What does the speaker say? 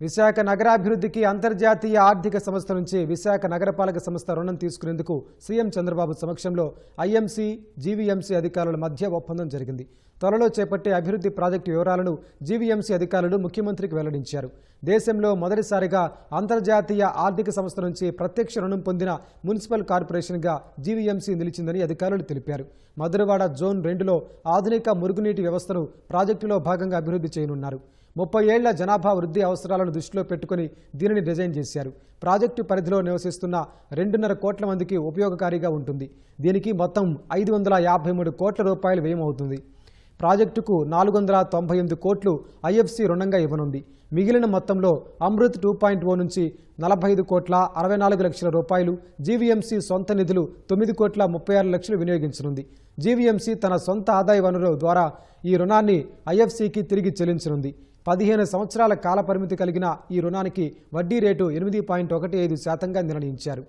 విశాఖ నగరాభివృద్ధికి అంతర్జాతీయ ఆర్థిక సంస్థ నుంచి విశాఖ నగరపాలక సంస్థ రుణం తీసుకునేందుకు సీఎం చంద్రబాబు సమక్షంలో ఐఎంసీ జీవీఎంసీ అధికారుల మధ్య ఒప్పందం జరిగింది. త్వరలో చేపట్టే అభివృద్ధి ప్రాజెక్టు వివరాలను జీవీఎంసీ అధికారులు ముఖ్యమంత్రికి వెల్లడించారు. దేశంలో మొదటిసారిగా అంతర్జాతీయ ఆర్థిక సంస్థ నుంచి ప్రత్యక్ష రుణం పొందిన మున్సిపల్ కార్పొరేషన్గా జీవీఎంసీ నిలిచిందని అధికారులు తెలిపారు. మధురవాడ జోన్ రెండులో ఆధునిక మురుగునీటి వ్యవస్థను ప్రాజెక్టులో భాగంగా అభివృద్ధి చేయనున్నారు. ముప్పై ఏళ్ళ జనాభా వృద్ధి అవసరాలను దృష్టిలో పెట్టుకుని దీనిని డిజైన్ చేశారు. ప్రాజెక్టు పరిధిలో నివసిస్తున్న రెండున్నర కోట్ల మందికి ఉపయోగకారిగా ఉంటుంది. దీనికి మొత్తం ఐదు వందల యాభై మూడు కోట్ల రూపాయలు వ్యయమవుతుంది ప్రాజెక్టుకు నాలుగు వందల తొంభై ఎనిమిది కోట్లు ఐఎఫ్సి రుణంగా ఇవ్వనుంది. మిగిలిన మొత్తంలో అమృత్ టూ పాయింట్ ఓ నుంచి నలభై ఐదు కోట్ల అరవై నాలుగు లక్షల రూపాయలు జీవీఎంసీ సొంత నిధులు తొమ్మిది కోట్ల ముప్పై ఆరు లక్షలు వినియోగించనుంది. జీవీఎంసీ తన సొంత ఆదాయ వనరుల ద్వారా ఈ రుణాన్ని ఐఎఫ్సికి తిరిగి చెల్లించనుంది. పదిహేను సంవత్సరాల కాల పరిమితి కలిగిన ఈ రుణానికి వడ్డీ రేటు ఎనిమిది పాయింట్ ఒకటి ఐదు శాతంగా నిర్ణయించారు.